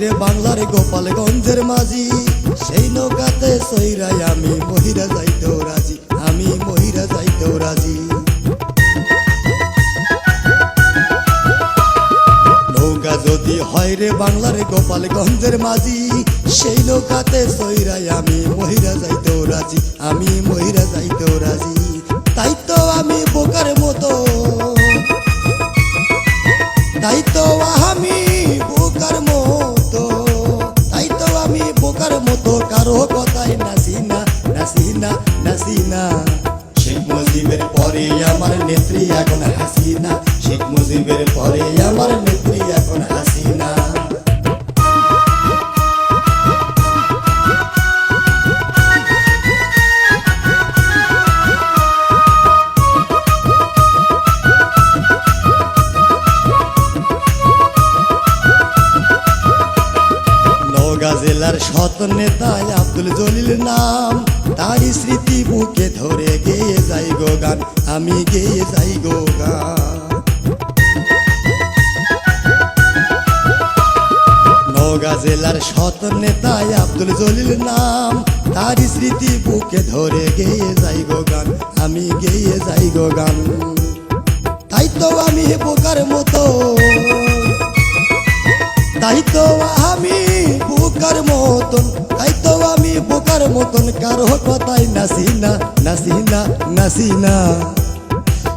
রে বাংলার গোপালগঞ্জের মাঝি, সেই নৌকাতে সইরাই আমি মহিরা যাইতেও রাজি, আমি মহিরা যাইতেও রাজি। নৌকা যদি হয় রে বাংলার গোপালগঞ্জের মাঝি, সেই নৌকাতে সইরাই আমি মহিরা যাইতেও রাজি, আমি মহিরা যাইতেও রাজি। তাই তো আমি বোকার মতো মতো কারও কথাই নাসিনা নাসিনা নাসিনা নাসি শেখ মুজিবের পরে আমার নেত্রী এখন হাসিনা। শেখ মুজিবের পরে আমার নওগাঁ জেলার শত নেতা আব্দুল জলিল নাম। তারই স্মৃতি বুকে ধরে গেয়ে যাই গো গান, আমি গেয়ে যাই গো গান। নওগাঁ জেলার শত নেতা আব্দুল জলিল নাম। তারই স্মৃতি বুকে ধরে গেয়ে যাই গো গান, আমি গেয়ে যাই গো গান। তাই তো আমি বোকার মতো বোকার মতন কারও কথাই নাসি না নাসি না নাসি না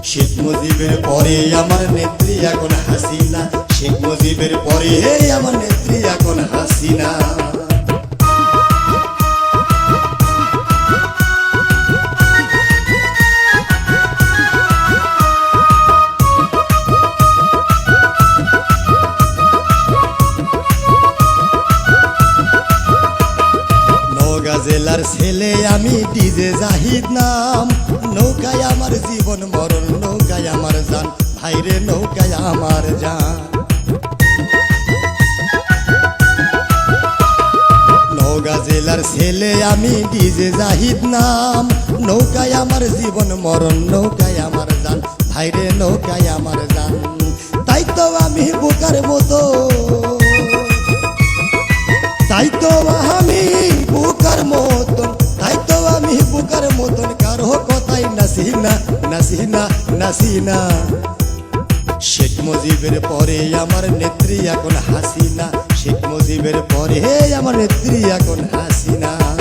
শেখ মুজিবের পরে আমার নেত্রী এখন হাসিনা। শেখ মুজিবের পরে আমার নেত্রী এখন হাসিনা। জেলার ছেলে আমি ডিজে জাহিদ নাম। নৌকায় আমার জীবন, মরণ, নৌকায় আমার জান। ভাইরে, নৌকায় আমার জান। নওগাঁ জেলার ছেলে আমি ডিজে জাহিদ নাম। নৌকায় আমার জীবন, মরণ, নৌকায় আমার জান। ভাইরে, নৌকায় আমার জান। তাই তো আমি বোকার মতো না নাসি না শেখ মুজিবের পরে আমার নেত্রী এখন হাসিনা। শেখ মুজিবের পরে আমার নেত্রী এখন হাসিনা।